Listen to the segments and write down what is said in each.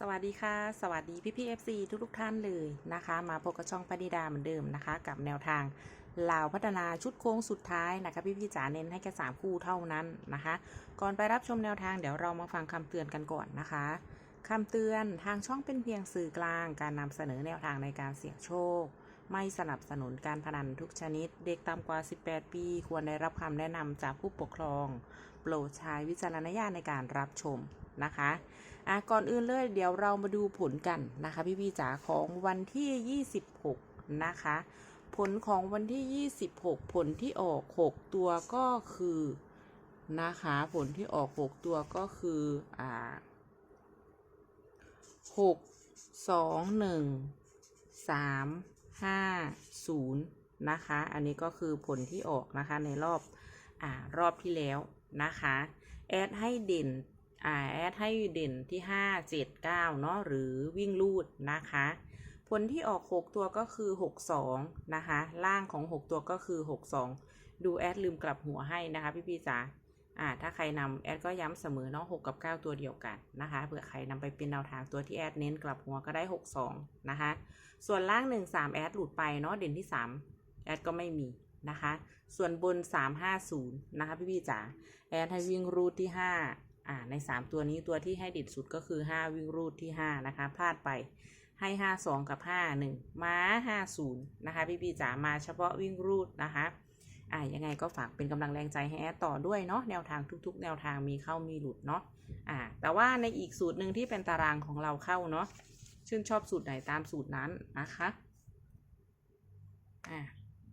สวัสดีค่ะ สวัสดีพี่พี่เอฟซีทุกทุกท่านเลยนะคะ มาพบกับช่องปณิดาเหมือนเดิมนะคะ กับแนวทางลาวพัฒนาชุดโค้งสุดท้ายนะคะ พี่พี่จ๋าเน้นให้แค่สามคู่เท่านั้นนะคะ ก่อนไปรับชมแนวทางเดี๋ยวเรามาฟังคำเตือนกันก่อนนะคะคำเตือนทางช่องเป็นเพียงสื่อกลาง การนำเสนอแนวทางในการเสี่ยงโชค ไม่สนับสนุนการพนันทุกชนิด เด็กต่ำกว่า 18 ปี ควรได้รับคำแนะนำจากผู้ปกครอง โปรดใช้วิจารณญาณในการรับชม นะคะอะก่อนอื่นเลยเดี๋ยวเรามาดูผลกันนะคะ พี่พี่จ๋าของวันที่ 26 นะคะ ผลของวันที่ 26 ผลที่ออก 6 ตัวก็คือนะคะ ผลที่ออก 6 ตัวก็คืออ่าหกสองหนึ่งสามห้าศูนย์นะคะ อันนี้ก็คือผลที่ออกนะคะในรอบอ่ารอบที่แล้วนะคะ แอดให้เด่น แอดให้เด่นที่ 5 7 9 เนาะหรือวิ่งลูดนะคะ ผลที่ออก 6 ตัวก็คือ 62 นะคะ ล่างของ 6 ตัวก็คือ 62 ดูแอดลืมกลับหัวให้นะคะ พี่พี่จ๋าอ่าถ้าใครนำแอดก็ย้ำเสมอเนาะ6กับ 9 ตัวเดียวกันนะคะเผื่อใครนำไปเป็นแนวทางตัวที่แอดเน้นกลับหัวก็ได้ 62 นะคะ ส่วนล่าง 1 3 แอดหลุดไปเนาะเด่นที่ 3 แอดก็ไม่มีนะคะ ส่วนบน 350 นะคะพี่พี่จ๋าแอดให้วิ่งรูดที่ 5 อ่าใน 3 ตัวนี้ตัวที่ให้ด็ดสุดก็คือ 5 วิ่งรูดที่ 5 นะคะ พลาดไปให้ 5 2 กับ 5 1ม้า50 นะคะ พี่พี่จ๋ามาเฉพาะวิ่งรูดนะคะอ่ายังไงก็ฝากเป็นกำลังแรงใจให้แอดต่อด้วยเนาะแนวทางทุกๆ แนวทางมีเข้ามีหลุดเนาะอ่าแต่ว่าในอีกสูตรหนึ่งที่เป็นตารางของเราเข้าเนาะชื่นชอบสูตรไหนตามสูตรนั้นนะคะอ่า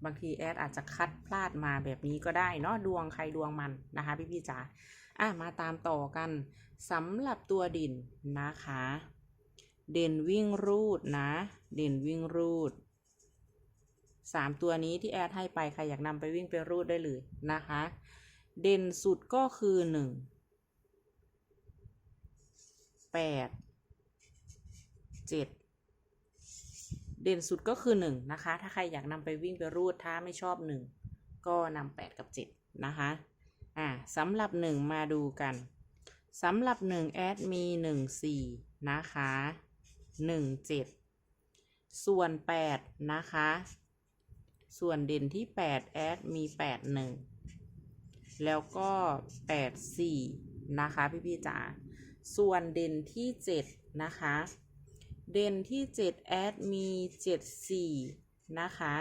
บางทีแอดอาจจะคัดพลาดมาแบบนี้ก็ได้เนาะดวงใครดวงมันนะคะ พี่พี่จ๋า อะมาตามต่อกันสำหรับตัวเด่นนะคะ เด่นวิ่งรูดนะ เด่นวิ่งรูดสามตัวนี้ที่แอดให้ไปใครอยากนำไปวิ่งไปรูดได้เลยนะคะ เด่นสุดก็คือหนึ่งแปดเจ็ดเด่นสุดก็คือหนึ่งนะคะ ถ้าใครอยากนำไปวิ่งไปรูดถ้าไม่ชอบหนึ่งก็นำแปดกับเจ็ดนะคะ อ่าสำหรับหนึ่งมาดูกันสำหรับหนึ่งแอดมีหนึ่งสี่นะคะหนึ่งเจ็ดส่วนแปดนะคะ ส่วนเด่นที่แปดแอดมีแปดหนึ่งแล้วก็แปดสี่นะคะพี่พี่จ๋าส่วนเด่นที่เจ็ดนะคะ เด่นที่เจ็ดแอดมีเจ็ดสี่นะคะ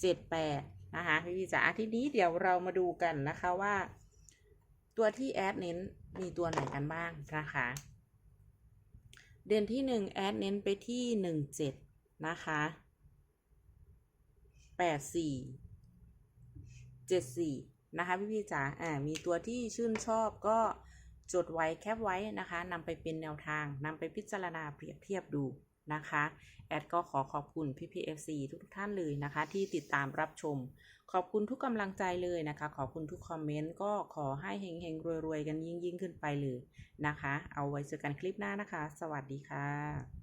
เจ็ดแปด นะคะพี่พี่จ๋าทีนี้เดี๋ยวเรามาดูกันนะคะว่า ตัวที่แอดเน้นมีตัวไหนกันบ้างนะคะเด่นที่หนึ่งแอดเน้นไปที่หนึ่งเจ็ดนะคะแปดสี่เจ็ดสี่นะคะพี่พี่จ๋าอ่ามีตัวที่ชื่นชอบก็จดไว้แคปไว้นะคะนำไปเป็นแนวทางนำไปพิจารณาเปรียบเทียบดู นะคะ แอดก็ขอขอบคุณพี่พีเอฟซีทุกท่านเลยนะคะ ที่ติดตามรับชม ขอบคุณทุกกำลังใจเลยนะคะ ขอบคุณทุกคอมเมนต์ก็ขอให้เฮงๆรวยๆกันยิ่งๆขึ้นไปเลยนะคะ เอาไว้เจอกันคลิปหน้านะคะ สวัสดีค่ะ